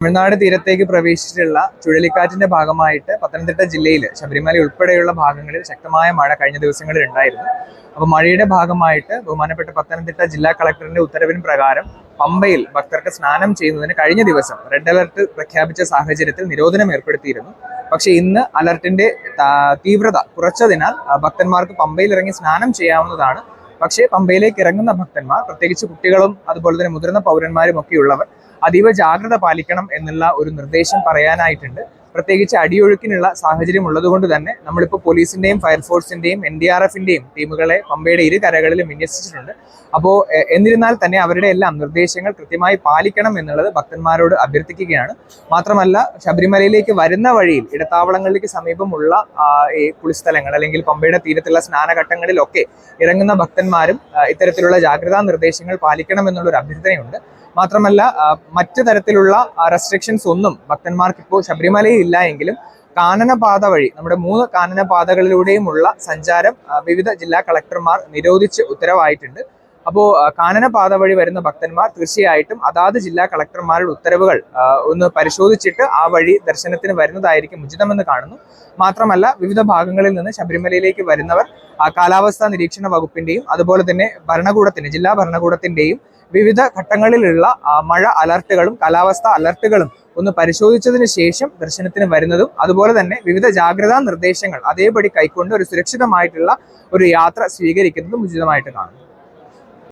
തമിഴ്നാട് തീരത്തേക്ക് പ്രവേശിച്ചിട്ടുള്ള ചുഴലിക്കാറ്റിന്റെ ഭാഗമായിട്ട് പത്തനംതിട്ട ജില്ലയിൽ ശബരിമല ഉൾപ്പെടെയുള്ള ഭാഗങ്ങളിൽ ശക്തമായ മഴ കഴിഞ്ഞ ദിവസങ്ങളിൽ ഉണ്ടായിരുന്നു. അപ്പോൾ മഴയുടെ ഭാഗമായിട്ട് ബഹുമാനപ്പെട്ട പത്തനംതിട്ട ജില്ലാ കളക്ടറിന്റെ ഉത്തരവിന് പ്രകാരം പമ്പയിൽ ഭക്തർക്ക് സ്നാനം ചെയ്യുന്നതിന് കഴിഞ്ഞ ദിവസം റെഡ് അലർട്ട് പ്രഖ്യാപിച്ച സാഹചര്യത്തിൽ നിരോധനം ഏർപ്പെടുത്തിയിരുന്നു. പക്ഷേ ഇന്ന് അലർട്ടിന്റെ തീവ്രത കുറച്ചതിനാൽ ഭക്തന്മാർക്ക് പമ്പയിൽ ഇറങ്ങി സ്നാനം ചെയ്യാവുന്നതാണ്. പക്ഷേ പമ്പയിലേക്ക് ഇറങ്ങുന്ന ഭക്തന്മാർ പ്രത്യേകിച്ച് കുട്ടികളും അതുപോലെ തന്നെ മുതിർന്ന പൗരന്മാരും ഒക്കെയുള്ളവർ അതീവ ജാഗ്രത പാലിക്കണം എന്നുള്ള ഒരു നിർദ്ദേശം പറയാനായിട്ടുണ്ട്. പ്രത്യേകിച്ച് അടിയൊഴുക്കിനുള്ള സാഹചര്യം ഉള്ളതുകൊണ്ട് തന്നെ നമ്മളിപ്പോൾ പോലീസിന്റെയും ഫയർഫോഴ്സിന്റെയും എൻ ഡി ആർ എഫിന്റെയും ടീമുകളെ പമ്പയുടെ ഇരു കരകളിലും വിന്യസിച്ചിട്ടുണ്ട്. അപ്പോൾ എന്നിരുന്നാൽ തന്നെ അവരുടെ എല്ലാം നിർദ്ദേശങ്ങൾ കൃത്യമായി പാലിക്കണം എന്നുള്ളത് ഭക്തന്മാരോട് അഭ്യർത്ഥിക്കുകയാണ്. മാത്രമല്ല ശബരിമലയിലേക്ക് വരുന്ന വഴിയിൽ ഇടത്താവളങ്ങളിലേക്ക് സമീപമുള്ള ഈ കുളിസ്ഥലങ്ങൾ അല്ലെങ്കിൽ പമ്പയുടെ തീരത്തുള്ള സ്നാനഘട്ടങ്ങളിലൊക്കെ ഇറങ്ങുന്ന ഭക്തന്മാരും ഇത്തരത്തിലുള്ള ജാഗ്രതാ നിർദ്ദേശങ്ങൾ പാലിക്കണം എന്നുള്ളൊരു അഭ്യർത്ഥനയുണ്ട്. മാത്രമല്ല മറ്റു തരത്തിലുള്ള റെസ്ട്രിക്ഷൻസ് ഒന്നും ഭക്തന്മാർക്ക് ഇപ്പോൾ ശബരിമലയിൽ ഇല്ല എങ്കിലും കാനനപാത വഴി നമ്മുടെ മൂന്ന് കാനനപാതകളിലൂടെയുമുള്ള സഞ്ചാരം വിവിധ ജില്ലാ കളക്ടർമാർ നിരോധിച്ച് ഉത്തരവായിട്ടുണ്ട്. അപ്പോൾ കാനനപാത വഴി വരുന്ന ഭക്തന്മാർ തീർച്ചയായിട്ടും അതാത് ജില്ലാ കളക്ടർമാരുടെ ഉത്തരവുകൾ ഒന്ന് പരിശോധിച്ചിട്ട് ആ വഴി ദർശനത്തിന് വരുന്നതായിരിക്കും ഉചിതമെന്ന് കാണുന്നു. മാത്രമല്ല വിവിധ ഭാഗങ്ങളിൽ നിന്ന് ശബരിമലയിലേക്ക് വരുന്നവർ കാലാവസ്ഥാ നിരീക്ഷണ വകുപ്പിന്റെയും അതുപോലെ തന്നെ ഭരണകൂടത്തിന്റെ ജില്ലാ ഭരണകൂടത്തിന്റെയും വിവിധ ഘട്ടങ്ങളിലുള്ള മഴ അലർട്ടുകളും കാലാവസ്ഥ അലർട്ടുകളും ഒന്ന് പരിശോധിച്ചതിന് ശേഷം ദർശനത്തിന് വരുന്നതും അതുപോലെ തന്നെ വിവിധ ജാഗ്രതാ നിർദ്ദേശങ്ങൾ അതേപടി കൈക്കൊണ്ട് ഒരു സുരക്ഷിതമായിട്ടുള്ള ഒരു യാത്ര സ്വീകരിക്കുന്നതും ഉചിതമായിട്ട് കാണും